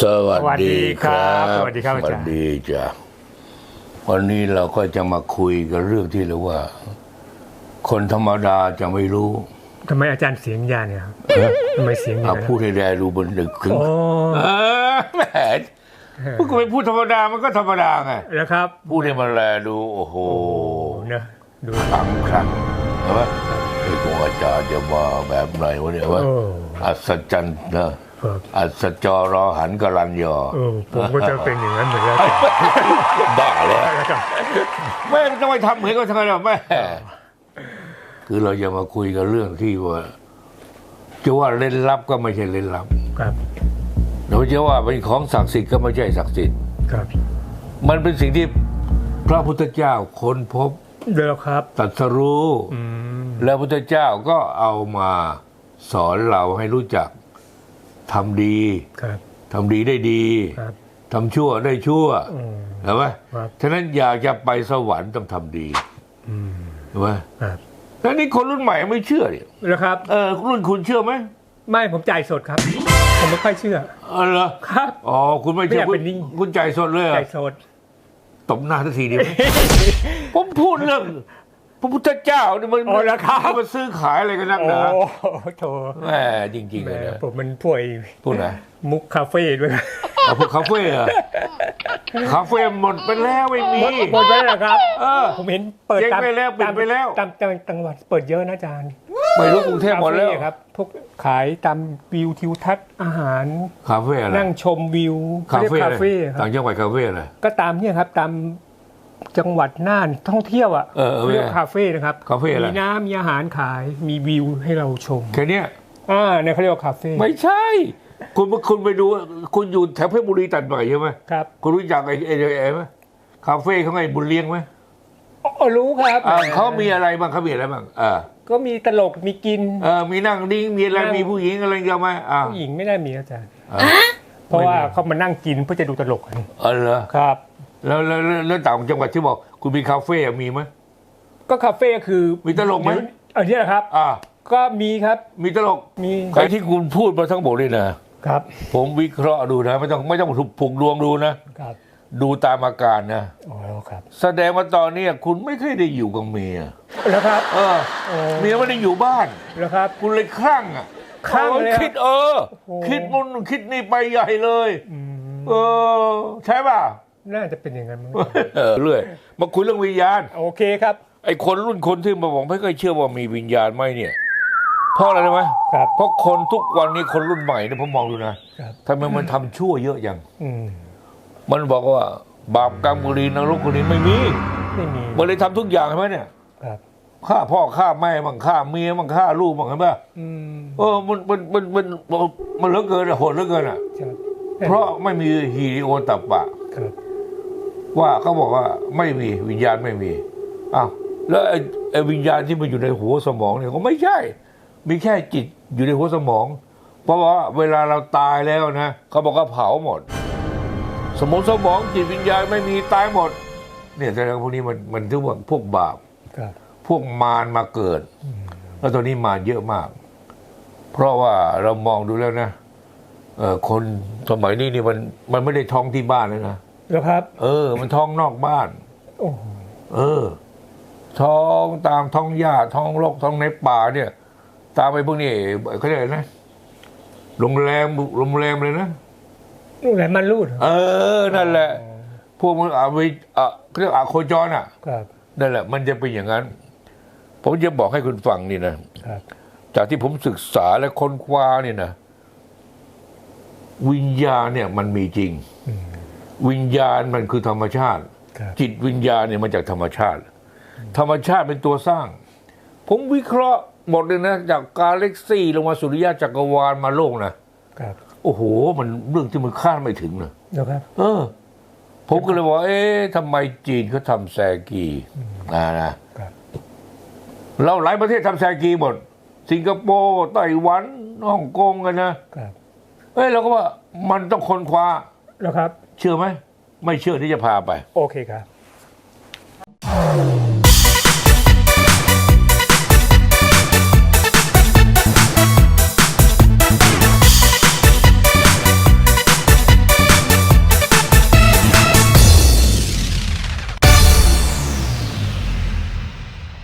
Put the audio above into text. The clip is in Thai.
สวัสดีครับสวัสดีครับอาจารย์สวัสดีจ้ะวันนี้เราก็จะมาคุยกันเรื่องที่เรียกว่า คนธรรมดาจะไม่รู้ทำไมอาจารย์เสียงยาเนี่ยครับทำไมเสียงยาเอาพูดให้ได้รู้บนดึกขึ้นโอ้เออแหมพูดก็ไปพูดธรรมดามันก็ธรรมดาไงแล้วครับ พูดให้มันแลดูโอ้โหโอ้เนอะดูครั้งครั้งใช่ไหมไอ้พวกอาจารย์จะมาแบบไหนวะเนี่ยว่าโอ้อัศจรรย์นะครับ อัศจรรอหันกรันยอเออผมก็จะเป็นอย่างนั้นเหมือนกันบ้าแล้วแล้วครับแม่ต้องไปทำเหมือนกันทำไมล่ะแม่คือเราจะมาคุยกันเรื่องที่ว่าจะว่าเล่นลับก็ไม่ใช่เล่นลับ ครับหรือจะว่าเป็นของศักดิ์สิทธิ์ก็ไม่ใช่ศักดิ์สิทธิ์ครับ มันเป็นสิ่งที่พระพุทธเจ้าค้นพบเดี๋ยวครับตรัสรู้อืมแล้วพระพุทธเจ้าก็เอามาสอนเราให้รู้จัก ทำดีครับทำดีได้ดีครับทำชั่วได้ชั่วอืมเห็นไหมครับฉะนั้นอยากจะไปสวรรค์ต้องทำดีอืมเห็นไหมครับแล้วนี่คนรุ่นใหม่ไม่เชื่อเนี่ยแล้วครับเออรุ่นคุณเชื่อไหมไม่ผมจ่ายสดครับ ผมไม่ค่อยเชื่อเออเหรอครับอ๋อคุณไม่เชื่อไม่อยากคุเป็ณนนิ่งคุณใจายสดเลยเหรอจ่ายสดตบหน้าทันทีเดียวผมพูดเรื่อง พระพุทธเจ้าเนี่ยมันอ๋อเหรอครับมันซื้อขายอะไรกันนักโอ้หนาโถแหมจริงๆแหมเลยนะผมมันพวยพูดไหนมุกคาเฟ่ด้วยครับเอาพวกคาเฟ่เหรอคาเฟ่หมดไปแล้วไม่มี หมดไปแล้วเหรอครับเออผมเห็นเปิดเจ๊งตามไปแล้วปิดไปแล้ว ตามตามจังหวัดเปิดเยอะนะอาจารย์ไม่รู้กรุงเทพหมดแล้วคาเฟ่ครับพวกขายตามวิวทิวทัศน์อาหาร คาเฟ่อะไรนั่งชมวิวคาเรียกเฟ่คาอะไรเฟ่ครัต่าบงจังหวัดคาเฟ่อะไรก็ตามเนี่ยครับตาม จังหวัดน่านท่องเที่ยวอะเออเออเรียกคาเฟ่นะครับคาเฟ่อะไรมีน้ำมีอาหารขายมีวิวให้เราชมแค่เนี้ยอ่าเนี่ยเขาเรียกว่าคาเฟ่ไม่ใช่ คุณคุณไปดูคุณอยู่แถวเพชรบุรีตัดใหม่ใช่ไหมครับคุณรู้จักไอ้ไอ้ไอ้ไหมคาเฟ่เขาไงบุญเลี้ยงไหมอ๋อรู้ครับอ่าเขามีอะไรบ้างเขามีอะไรบ้างอ่าก็มีตลกมีกินเออมีนั่งดิ้งมีอะไรนั่งมีผู้หญิงอะไรเงี้ยไหมอ่าผู้หญิงไม่ได้มีอาจารย์อ่าเพราะว่าไม่มีเขามานั่งกินเพื่อจะดูตลกกันเออเหรอครับ แล้วแล้วแล้วแล้วต่างจังหวัดที่บอก คุณมีคาเฟ่อะมีไหม ก็คาเฟ่คือมีตลกไหม เดี๋ยวอันนี้นะครับ อ่า ก็มีครับมีตลกมีไอ้ที่คุณพูดมาทั้งหมดเลยนะ ครับผมวิเคราะห์ดูนะ ไม่ต้องไม่ต้องถูกผูกดวงดูนะ ครับดูตามอาการนะอ๋อครับแสดงว่าตอนเนี้ยคุณไม่เคยได้อยู่กับเมียแล้วครับ เออโอ้ เมียไม่ได้อยู่บ้าน แล้วครับ คุณเลยคลั่งอะคลั่งเลยอะคิดเออ โอ้คิดมุนคิดนี่ไปใหญ่เลยอืมเออ ใช่ป่ะ น่าจะเป็นอย่างนั้นมั้งเออเรื่อยมาคุยเรื่องวิญญาณ โอเคครับ ไอ้คนรุ่นคนที่มาบอกไม่เคยเชื่อว่ามีวิญญาณไหมเนี่ยเพราะอะไรรู้ไหมครับเพราะคนทุกวันนี้คนรุ่นใหม่เนี่ยผมมองดูนะครับ ทำไมมันทำชั่วเยอะจังอืมมันบอกว่า บาปกรรมบุรีนรกบุรีไม่มีไม่มีมันเลยทำทุกอย่างใช่ไหมเนี่ยครับฆ่าพ่อฆ่าแม่บังฆ่าเมียบังฆ่าลูกบังใช่ไหมอืมเออมันมันมันมันมันเหลือเกินอะโหดเหลือเกินอะ ครับเพราะไม่มีฮีริโอตับปะ ครับ ว่าเขาบอกว่าไม่มีวิญญาณไม่มีอ้าวแล้วไอ้ไอ้วิญญาณที่มันอยู่ในหัวสมองเนี่ยก็ไม่ใช่ มีแค่จิตอยู่ในหัวสมอง เพราะว่าเวลาเราตายแล้วนะเขาบอกว่าเผาหมด สมองสมองจิตวิญญาณไม่มีตายหมด เนี่ยแสดงว่าพวกนี้มันมันถือว่าพวกบาปครับพวกมารมาเกิด แล้วตอนนี้มารเยอะมาก เพราะว่าเรามองดูแล้วนะเออคนสมัยนี้นี่มันมันไม่ได้ท้องที่บ้านแล้วนะ แล้วครับ เออ มันท้องนอกบ้านโอ้โหเออ ท้องตามท้องหญ้าท้องรกท้องในป่าเนี่ย ตามไปพวกนี้เขาเรียกอะไรนะโรงแรมโรงแรมเลยนะลูกแหลมมันรูด เออ นั่นแหละ พวกมันอาวิอะเขาเรียกอาโคจรอะครับนั่นแหละ มันจะเป็นอย่างนั้น ผมจะบอกให้คุณฟังนี่นะครับ จากที่ผมศึกษาและค้นคว้าเนี่ยนะวิญญาณเนี่ย มันมีจริงอืม วิญญาณมันคือธรรมชาติครับจิตวิญญาณเนี่ยมาจากธรรมชาติ ธรรมชาติเป็นตัวสร้าง ผมวิเคราะห์หมดเลยนะ จากกาแล็กซี่ลงมาสุริยะจักรวาลมาโลกนะครับโอ้โห มันเรื่องที่มันคาดไม่ถึงนะแล้วครับเออ ผมก็เลยบอกเอ๊ะทำไมจีนเขาทำแซกีอ่านะครับเราหลายประเทศทำแซกีหมด สิงคโปร์ไต้หวันฮ่องกงกันนะครับเอ้ยเราก็ว่ามันต้องค้นคว้า แล้วครับ เชื่อไหม ไม่เชื่อที่จะพาไป โอเคครับ